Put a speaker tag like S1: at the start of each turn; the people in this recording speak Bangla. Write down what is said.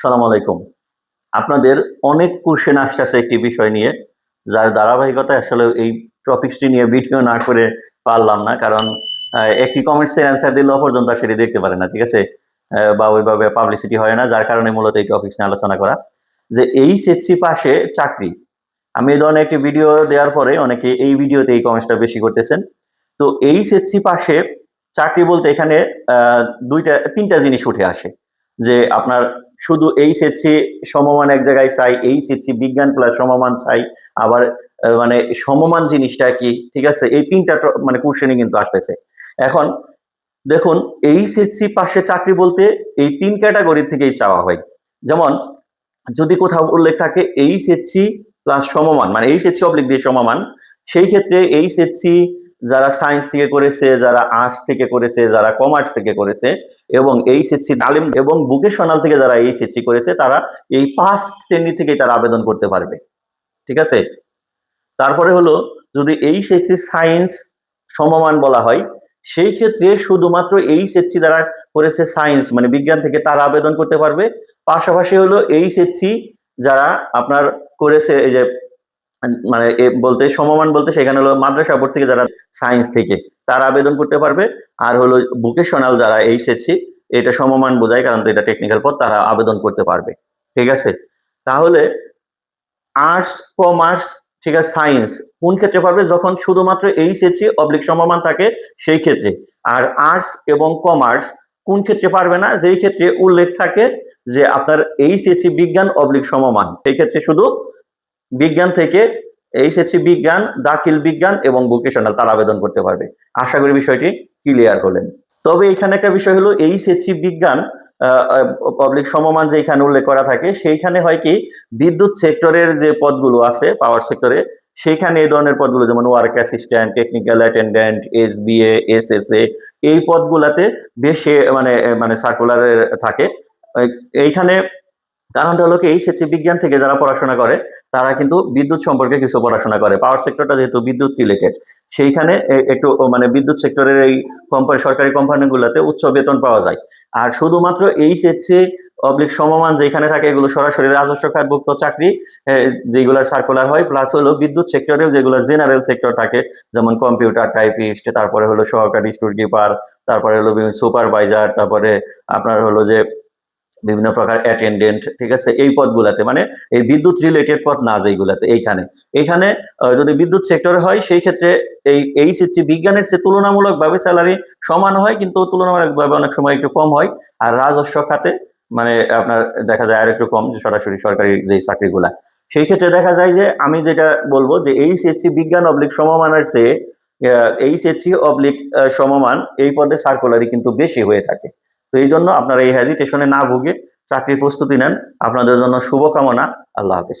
S1: আসসালামু আলাইকুম। আপনাদের অনেক কোশ্চেন আসতেছে একটি বিষয় নিয়ে, যার ধারাবাহিকতায় আসলে এই টপিকসটি নিয়ে ভিডিও না করে পারলাম না, কারণ একটি কমেন্টসের অ্যান্সার দিলেও পর্যন্ত সেটি দেখতে পারে না, ঠিক আছে? বা ওইভাবে পাবলিসিটি হয় না, যার কারণে মূলত এই টপিক্স নিয়ে আলোচনা করা। যে এই সেচসি পাশে চাকরি। আমি এই ধরনের একটি ভিডিও দেওয়ার পরে অনেকে এই ভিডিওতে এই কমেন্টসটা বেশি করতেছেন। তো এই সেচসি পাশে চাকরি বলতে এখানে দুইটা, তিনটা জিনিস উঠে আসে। যে আপনার শুধু এই সেচসি সমমান এক জায়গায় চাই, এই সেচসি বিজ্ঞান প্লাস সমমান চাই, আবার মানে সমমান জিনিসটা কি, ঠিক আছে? এই তিনটা মানে কোশ্চেনই কিন্তু আসতেছে। এখন দেখুন, এই সেচসি পাশে চাকরি বলতে এই তিন ক্যাটাগরি থেকেই চাওয়া হয়। যেমন, যদি কোথাও উল্লেখ থাকে, এই সেচসি প্লাস সমমান মানে এই সেচসি অবলিক দিয়ে সমমান, সেই ক্ষেত্রে এই সেচসি যারা সায়েন্স থেকে করেছে, যারা আর্টস থেকে করেছে, যারা কমার্স থেকে করেছে এবং এই সেচসি তালিম এবং ভোকেশনাল থেকে যারা এই সেচসি করেছে, তারা এই পাঁচ শ্রেণি থেকে তারা আবেদন করতে পারবে। ঠিক আছে? তারপরে হলো, যদি এই সেচসি সায়েন্স সমমান বলা হয়, সেই ক্ষেত্রে শুধুমাত্র এই সেচসি যারা করেছে সায়েন্স মানে বিজ্ঞান থেকে তারা আবেদন করতে পারবে। পাশাপাশি হলো এই সেচসি যারা আপনার করেছে, এই যে মানে বলতে সমমান বলতে সেখানে হলো মাদ্রাসা বোর্ড থেকে যারা সায়েন্স থেকে, তারা আবেদন করতে পারবে। আর হলো ভোকেশনাল যারা এই সেচসি এটা সমমান বোঝায়, কারণ এটা টেকনিক্যাল পদ, তারা আবেদন করতে পারবে। ঠিক আছে? তাহলে আর্টস কমার্স ঠিক আছে সায়েন্স কোন ক্ষেত্রে পারবে? যখন শুধুমাত্র এইচএসসি অবলিক সমমান থাকে, সেই ক্ষেত্রে। আর আর্টস এবং কমার্স কোন ক্ষেত্রে পারবে না? যেই ক্ষেত্রে উল্লেখ থাকে যে আপনার এইচএসসি বিজ্ঞান অবলিক সমমান, সেই ক্ষেত্রে শুধু বিজ্ঞান থেকে এইচএসসি বিজ্ঞান, দাখিল বিজ্ঞান এবং ভোকেশনাল তার আবেদন করতে পারবে। আশা করি বিষয়টি ক্লিয়ার হলেন। তবে এখানে একটা বিষয় হলো, এইচএসসি বিজ্ঞান পাবলিক সমমান যে এখানে উল্লেখ করা থাকে, সেইখানে হয় কি, বিদ্যুৎ সেক্টরের যে পদগুলো আছে পাওয়ার সেক্টরে সেইখানে এই ধরনের পদগুলো, যেমন work assistant technical attendant S BA S S A এই পদগুলাতে বেশি মানে মানে সার্কুলারে থাকে। এইখানে কারণটা হলো কি সেচি বিজ্ঞান থেকে যারা পড়াশোনা করে তারা কিন্তু বিদ্যুৎ সম্পর্কে কিছু পড়াশোনা করে। পাওয়ার সেক্টরটা যেহেতু বিদ্যুৎ রিলেটেড সেইখানে একটু মানে বিদ্যুৎ সেক্টরের এই কোম্পানি সরকারি কোম্পানিগুলোতে উচ্চ বেতন পাওয়া যায়। আর শুধুমাত্র এই সেচি অবলিক সমমান যেখানে থাকে এগুলো সরাসরি রাজস্ব খাতভুক্ত চাকরি এ, যেগুলোর সার্কুলার হয় প্লাস হলো বিদ্যুৎ সেক্টরেও যেগুলো জেনারেল সেক্টর থাকে যেমন কম্পিউটার টাইপিস্ট তারপরে হলো সহকারী স্টোর কিপার তারপরে হলো সুপারভাইজার তারপরে আপনার হলো যে বিভিন্ন প্রকার অ্যাটেন্ডেন্ট ঠিক আছে? এই পদগুলাতে মানে এই বিদ্যুৎ রিলেটেড পদ না যেগুলাতে এইখানে। এইখানে যদি বিদ্যুৎ সেক্টরে হয়, সেই ক্ষেত্রে এই এইচএসসি বিজ্ঞানের চেয়ে তুলনামূলকভাবে স্যালারি সমান হয়, কিন্তু তুলনামূলকভাবে অনেক সময় একটু কম হয়। আর রাজস্ব খাতে মানে আপনার দেখা যায় আর একটু কম, যে সরাসরি সরকারি যে চাকরিগুলা। সেই ক্ষেত্রে দেখা যায় যে, আমি যেটা বলব যে এইচএসসি বিজ্ঞান অবলিক সমমানের চেয়ে এইচএসসি অবলিক সমমান এই পদে সার্কুলারই কিন্তু বেশি হয়ে থাকে। তো এই জন্য আপনারা এই হ্যাজিটেশনে না ভুগে চাকরির প্রস্তুতি নেন। আপনাদের জন্য শুভকামনা। আল্লাহ হাফেজ।